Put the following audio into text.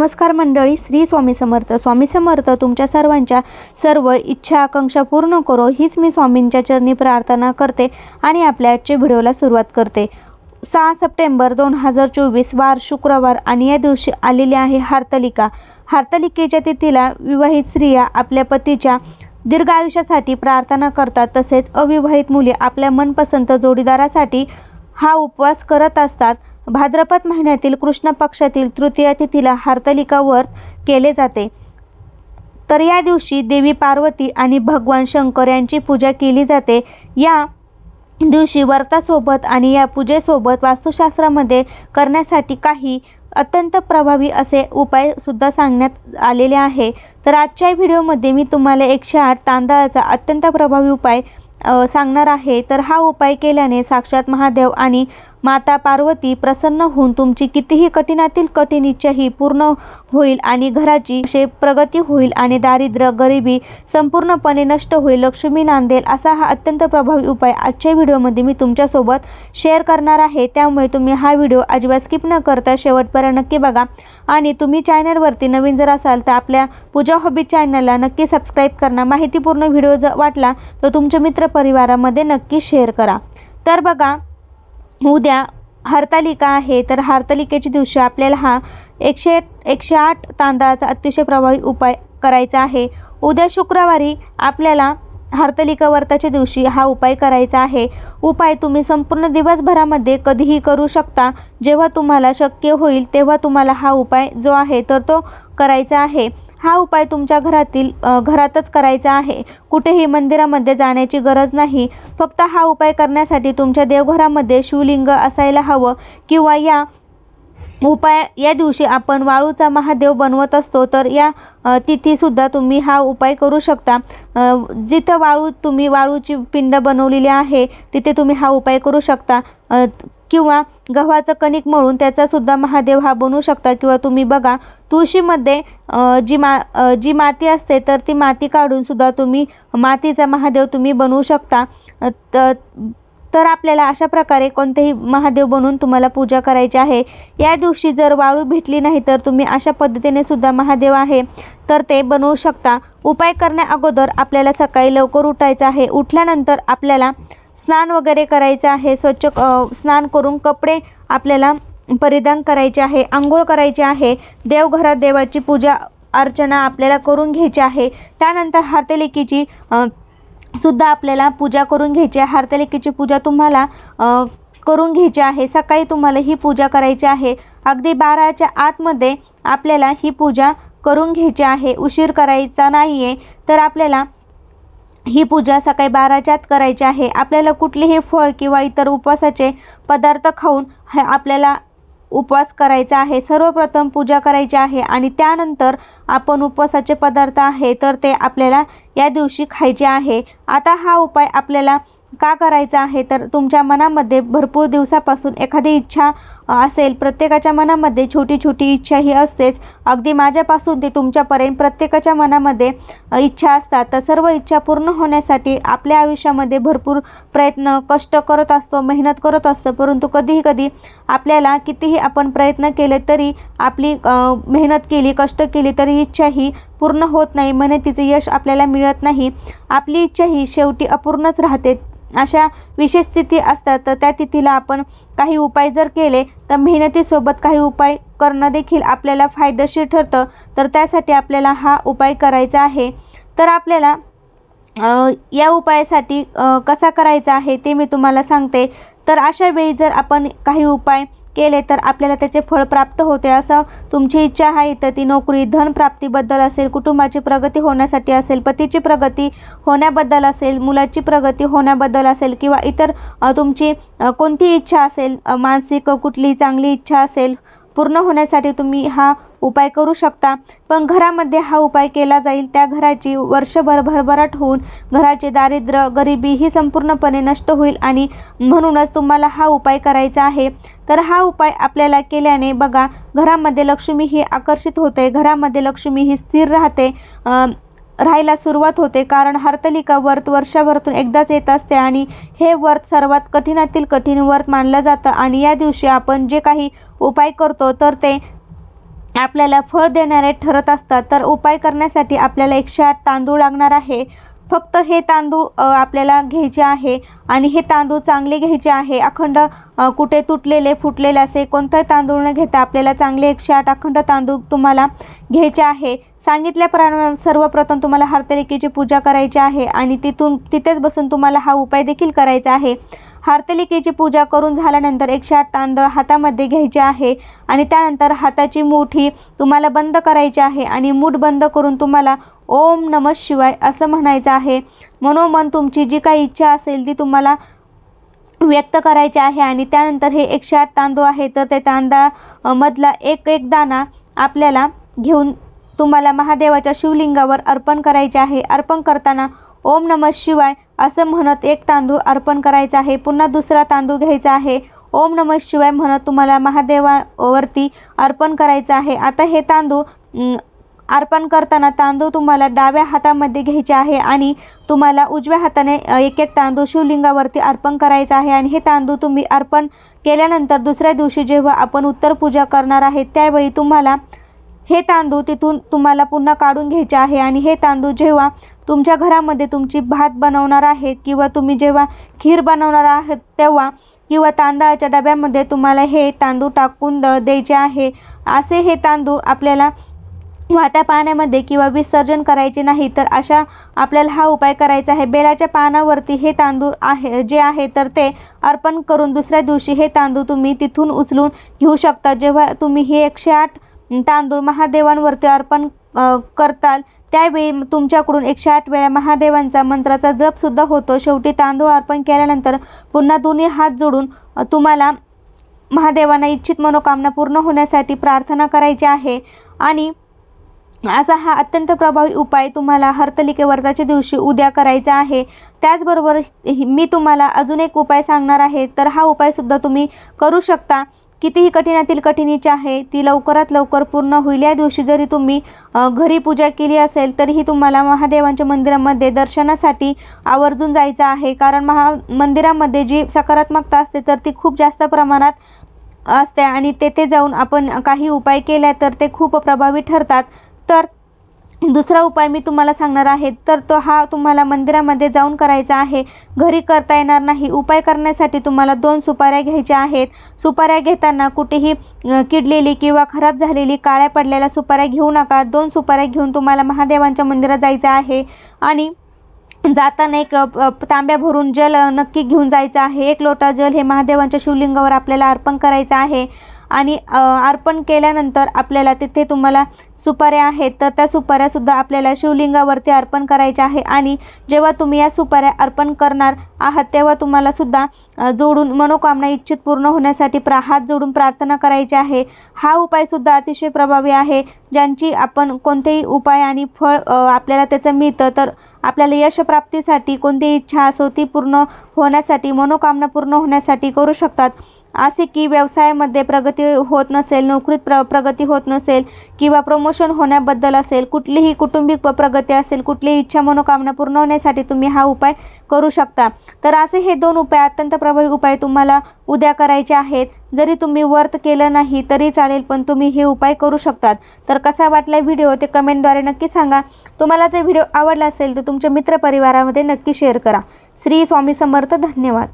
नमस्कार मंडळी श्री स्वामी समर्थ. स्वामी समर्थ तुमच्या सर्वांच्या सर्व इच्छा आकांक्षा पूर्ण करो. हीच मी स्वामींच्या चरणी प्रार्थना करते आणि आपल्या आजच्या व्हिडिओला सुरुवात करते. सहा सप्टेंबर दोन हजार चोवीस वार शुक्रवार आणि या दिवशी आलेली आहे हार्तलिका. हार्तलिकेच्या तिथीला विवाहित स्त्रिया आपल्या पतीच्या दीर्घ आयुष्यासाठी प्रार्थना करतात. तसेच अविवाहित मुले आपल्या मनपसंत जोडीदारासाठी हा उपवास करत असतात. भाद्रपद महिन्यातील कृष्ण पक्षातील तृतीय तिथीला हार्तलिका व्रत केले जाते. तर या दिवशी देवी पार्वती आणि भगवान शंकर यांची पूजा केली जाते. या दिवशी व्रतासोबत आणि या पूजेसोबत वास्तुशास्त्रामध्ये करण्यासाठी काही अत्यंत प्रभावी असे उपायसुद्धा सांगण्यात आलेले आहे. तर आजच्या व्हिडिओमध्ये मी तुम्हाला एकशे आठ तांदळाचा अत्यंत प्रभावी उपाय सांगणार आहे. तर हा उपाय केल्याने साक्षात महादेव आणि माता पार्वती प्रसन्न होऊन तुमची कितीही कठीणातील कठीण इच्छाही पूर्ण होईल आणि घराची प्रगती होईल आणि दारिद्र्य गरिबी संपूर्णपणे नष्ट होईल. लक्ष्मी नांदेल असा हा अत्यंत प्रभावी उपाय आजच्या व्हिडिओमध्ये मी तुमच्यासोबत शेअर करणार आहे. त्यामुळे तुम्ही हा व्हिडिओ अजिबात स्किप न करता शेवटपर्यंत नक्की बघा. आणि तुम्ही चॅनलवरती नवीन जर असाल तर आपल्या पूजा हॉबी चॅनलला नक्की सबस्क्राईब करणार माहितीपूर्ण व्हिडिओ जर वाटला तर तुमच्या मित्रपरिवारामध्ये नक्की शेअर करा. तर बघा उद्या हरतालिका आहे तर हरतालिकेच्या दिवशी आपल्याला हा एकशे एकशे आठ तांदळाचा अतिशय प्रभावी उपाय करायचा आहे. उद्या शुक्रवारी आपल्याला हरतालिका व्रताच्या दिवशी हा उपाय करायचा आहे. उपाय तुम्ही संपूर्ण दिवसभरामध्ये कधीही करू शकता. जेव्हा तुम्हाला शक्य होईल तेव्हा तुम्हाला हा उपाय जो आहे तर तो करायचा आहे. हा उपाय तुमच्या घरातील घरातच करायचा आहे. कुठेही मंदिरामध्ये जाण्याची गरज नाही. फक्त हा उपाय करण्यासाठी तुमच्या देवघरामध्ये शिवलिंग असायला हवं किंवा या उपाय या दिवशी आपण वाळूचा महादेव बनवत असतो तर या तिथीसुद्धा तुम्ही हा उपाय करू शकता. जिथं वाळू तुम्ही वाळूची पिंड बनवलेली आहे तिथे तुम्ही हा उपाय करू शकता. किंवा गव्हाचं कणिक मळून त्याचासुद्धा महादेव हा बनवू शकता. किंवा तुम्ही बघा तुळशीमध्ये जी मा जी माती असते तर ती माती काढूनसुद्धा तुम्ही मातीचा महादेव तुम्ही बनवू शकता. त तर आपल्याला अशा प्रकारे कोणतेही महादेव बनवून तुम्हाला पूजा करायची आहे. या दिवशी जर वाळू भेटली नाही तर तुम्ही अशा पद्धतीने सुद्धा महादेव आहे. तर ते बनवू शकता. उपाय करण्या अगोदर आपल्याला सकाळी लवकर उठायचं आहे. उठल्यानंतर आपल्याला स्नान वगैरे करायचं आहे. स्वच्छ स्नान करून कपडे आपल्याला परिधान करायचे आहे. आंघोळ करायची आहे. देवघरात देवाची पूजा अर्चना आपल्याला करून घ्यायची आहे. त्यानंतर हातेलेकीची सुद्धा आपल्याला पूजा करून घ्यायची आहे. हरतालिकेची पूजा तुम्हाला करून घ्यायची आहे. सकाळी तुम्हाला ही पूजा करायची आहे. अगदी बाराच्या आतमध्ये आपल्याला ही पूजा करून घ्यायची आहे. उशीर करायचा नाही आहे तर आपल्याला ही पूजा सकाळी बाराच्या आत करायची आहे. आपल्याला कुठलीही फळ किंवा इतर उपवासाचे पदार्थ खाऊन आपल्याला उपवास करायचा आहे सर्वप्रथम पूजा करायची आहे आणि त्यानंतर आपण उपवासाचे पदार्थ आहे तर ते आपल्याला या दिवशी खायचे आहे. आता हा उपाय आपल्याला का करायचा आहे? तर तुमच्या मनामध्ये भरपूर दिवसापासून एखादी इच्छा असेल प्रत्येकाच्या मनामध्ये छोटी छोटी इच्छा ही असतेच. अगदी माझ्यापासून ते तुमच्यापर्यंत प्रत्येकाच्या मनामध्ये इच्छा असतात. तर सर्व इच्छा पूर्ण होण्यासाठी आपल्या आयुष्यामध्ये भरपूर प्रयत्न कष्ट करत असतो मेहनत करत असतो. परंतु कधीही कधी आपल्याला कितीही आपण प्रयत्न केले तरी आपली मेहनत केली कष्ट केली तरी इच्छा ही पूर्ण होत नाही. म्हणे तिचं यश आपल्याला मिळत नाही. आपली इच्छा ही शेवटी अपूर्णच राहते. अशा विशेष स्थिती असतात तर त्या तिथीला आपण काही उपाय जर केले तर मेहनतीसोबत काही उपाय करणं देखील आपल्याला फायदेशीर ठरतं. तर त्यासाठी आपल्याला हा उपाय करायचा आहे. तर आपल्याला या उपायासाठी कसा करायचा आहे ते मी तुम्हाला सांगते. तर अशा वेळी जर आपण काही उपाय केले तर आपल्याला त्याचे फळ प्राप्त होते असं तुमची इच्छा आहे तर ती नोकरी धनप्राप्तीबद्दल असेल कुटुंबाची प्रगती होण्यासाठी असेल पतीची प्रगती होण्याबद्दल असेल मुलाची प्रगती होण्याबद्दल असेल किंवा इतर तुमची कोणती इच्छा असेल मानसिक कुठली चांगली इच्छा असेल पूर्ण होण्यासाठी तुम्ही हा उपाय करू शकता. पण घरामध्ये हा उपाय केला जाईल. त्या घराची वर्षभर भरभराट होऊन घराचे दारिद्र्य गरिबी ही संपूर्णपणे नष्ट होईल आणि म्हणूनच तुम्हाला हा उपाय करायचा आहे. तर हा उपाय आपल्याला केल्याने बघा घरामध्ये लक्ष्मी ही आकर्षित होते. घरामध्ये लक्ष्मी ही स्थिर राहते. राहायला सुरुवात होते कारण हरतालिका व्रत वर्षाभरातून एकदाच येत असते आणि हे व्रत सर्वात कठीणातील कठीण व्रत मानलं जातं. आणि या दिवशी आपण जे काही उपाय करतो तर ते आपल्याला फळ देणारे ठरत असतात. तर उपाय करण्यासाठी आपल्याला एकशे आठ तांदूळ लागणार आहे. फक्त हे तांदूळ आपल्याला घ्यायचे आहे आणि हे तांदूळ चांगले घ्यायचे आहे. अखंड कुठे तुटलेले फुटलेले असे कोणताही तांदूळ न घेता आपल्याला चांगले एकशे आठ अखंड तांदूळ तुम्हाला घ्यायचे आहे. सांगितल्याप्रमाणे सर्वप्रथम तुम्हाला हरतलिकेची पूजा करायची आहे आणि तिथून तिथेच बसून तुम्हाला हा उपाय देखील करायचा आहे. हरतालिकेची पूजा करून झाल्यानंतर एकशे आठ तांदळ हातामध्ये घ्यायचे आहे आणि त्यानंतर हाताची मुठी तुम्हाला बंद करायची आहे आणि मूठ बंद करून तुम्हाला ओम नमः शिवाय असं म्हणायचं आहे. मनोमन तुमची जी काही इच्छा असेल ती तुम्हाला व्यक्त करायचे आहे आणि त्यानंतर हे एकशे आठ तांदूळ आहे तर ते तांदळा मधला एक एक दाना आपल्याला घेऊन तुम्हाला महादेवाच्या शिवलिंगावर अर्पण करायचे आहे. अर्पण करताना ओम नमः शिवाय असं म्हणत एक तांदूळ अर्पण करायचा आहे. पुन्हा दुसरा तांदूळ घ्यायचा आहे. ओम नमः शिवाय म्हणत तुम्हाला महादेवावरती अर्पण करायचं आहे. आता हे तांदूळ अर्पण करताना तांदूळ तुम्हाला डाव्या हातामध्ये घ्यायचे आहे आणि तुम्हाला उजव्या हाताने एक एक तांदूळ शिवलिंगावरती अर्पण करायचा आहे आणि हे तांदूळ तुम्ही अर्पण केल्यानंतर दुसऱ्या दिवशी जेव्हा आपण उत्तर पूजा करणार आहे त्यावेळी तुम्हाला हे तांदूळ तिथून तुम्हाला पुन्हा काढून घ्यायचे आहे आणि हे तांदूळ जेव्हा तुमच्या घरामध्ये तुमची भात बनवणार आहेत किंवा तुम्ही जेव्हा खीर बनवणार आहात तेव्हा किंवा तांदळाच्या डब्यामध्ये तुम्हाला हे तांदूळ टाकून द द्यायचे आहे असे हे तांदूळ आपल्याला वाहत्या पाण्यामध्ये किंवा विसर्जन करायचे नाही तर अशा आपल्याला हा उपाय करायचा आहे. बेलाच्या पानावरती हे तांदूळ आहे जे आहे तर ते अर्पण करून दुसऱ्या दिवशी हे तांदूळ तुम्ही तिथून उचलून घेऊ शकता. जेव्हा तुम्ही हे एकशे आठ तांदूळ महादेवांवरती अर्पण करताल त्यावेळी तुमच्याकडून एकशे आठ वेळा महादेवांचा मंत्राचा जपसुद्धा होतो. शेवटी तांदूळ अर्पण केल्यानंतर पुन्हा दोन्ही हात जोडून तुम्हाला महादेवांना इच्छित मनोकामना पूर्ण होण्यासाठी प्रार्थना करायची आहे. आणि असा हा अत्यंत प्रभावी उपाय तुम्हाला हरतलिके व्रताच्या दिवशी उद्या करायचा आहे. त्याचबरोबर मी तुम्हाला अजून एक उपाय सांगणार आहे. तर हा उपायसुद्धा तुम्ही करू शकता. कितीही कठीणातील कठीणीची आहे ती लवकरात लवकर पूर्ण होईल. या दिवशी जरी तुम्ही घरी पूजा केली असेल तरीही तुम्हाला महादेवांच्या मंदिरामध्ये दर्शनासाठी आवर्जून जायचं आहे. कारण महा मंदिरामध्ये जी सकारात्मकता असते तर ती खूप जास्त प्रमाणात असते. आणि तेथे जाऊन आपण काही उपाय केल्या तर ते खूप प्रभावी ठरतात. तर दुसरा उपाय मी तुम्हाला सांगणार आहे तर तो हा तुम्हाला मंदिरामध्ये जाऊन करायचा आहे. घरी करता येणार नाही. उपाय करण्यासाठी तुम्हाला दोन सुपाऱ्या घ्यायच्या आहेत. सुपाऱ्या घेताना कुठेही किडलेली किंवा खराब झालेली काळ्या पडलेल्या सुपाऱ्या घेऊ नका. दोन सुपाऱ्या घेऊन तुम्हाला महादेवांच्या मंदिरात जायचं आहे. आणि जाताना एक तांब्या भरून जल नक्की घेऊन जायचं आहे. एक लोटा जल हे महादेवांच्या शिवलिंगावर आपल्याला अर्पण करायचं आहे. आणि अर्पण केल्यानंतर आपल्याला तिथे तुम्हाला सुपाऱ्या आहेत तर त्या सुपाऱ्यासुद्धा आपल्याला शिवलिंगावरती अर्पण करायच्या आहे. आणि जेव्हा तुम्ही या सुपाऱ्या अर्पण करणार आहात तेव्हा तुम्हाला सुद्धा जोडून मनोकामना इच्छित पूर्ण होण्यासाठी प्रा हात जोडून प्रार्थना करायची आहे. हा उपायसुद्धा अतिशय प्रभावी आहे ज्यांची आपण कोणतेही उपाय आणि फळ आपल्याला त्याचं मिळतं तर आपल्याला यशप्राप्तीसाठी कोणतीही इच्छा असो ती पूर्ण होण्यासाठी मनोकामना पूर्ण होण्यासाठी करू शकतात. असे की व्यवसायामध्ये प्रगती होत नसेल नोकरीत प्र प्रगती होत नसेल किंवा प्रमोशन होण्याबद्दल असेल कुठलीही कुटुंबिक प- प्रगती असेल कुठलीही इच्छा मनोकामना पूर्ण होण्यासाठी तुम्ही हा उपाय करू शकता. तर असे हे दोन उपाय अत्यंत प्रभावी उपाय तुम्हाला उद्या करायचे आहेत. जरी तुम्ही वर्त केलं नाही तरी चालेल पण तुम्ही हे उपाय करू शकतात. तर कसा वाटला व्हिडिओ ते कमेंटद्वारे नक्की सांगा. तुम्हाला जर व्हिडिओ आवडला असेल तर तुमच्या मित्रपरिवारामध्ये नक्की शेअर करा. श्री स्वामी समर्थ धन्यवाद.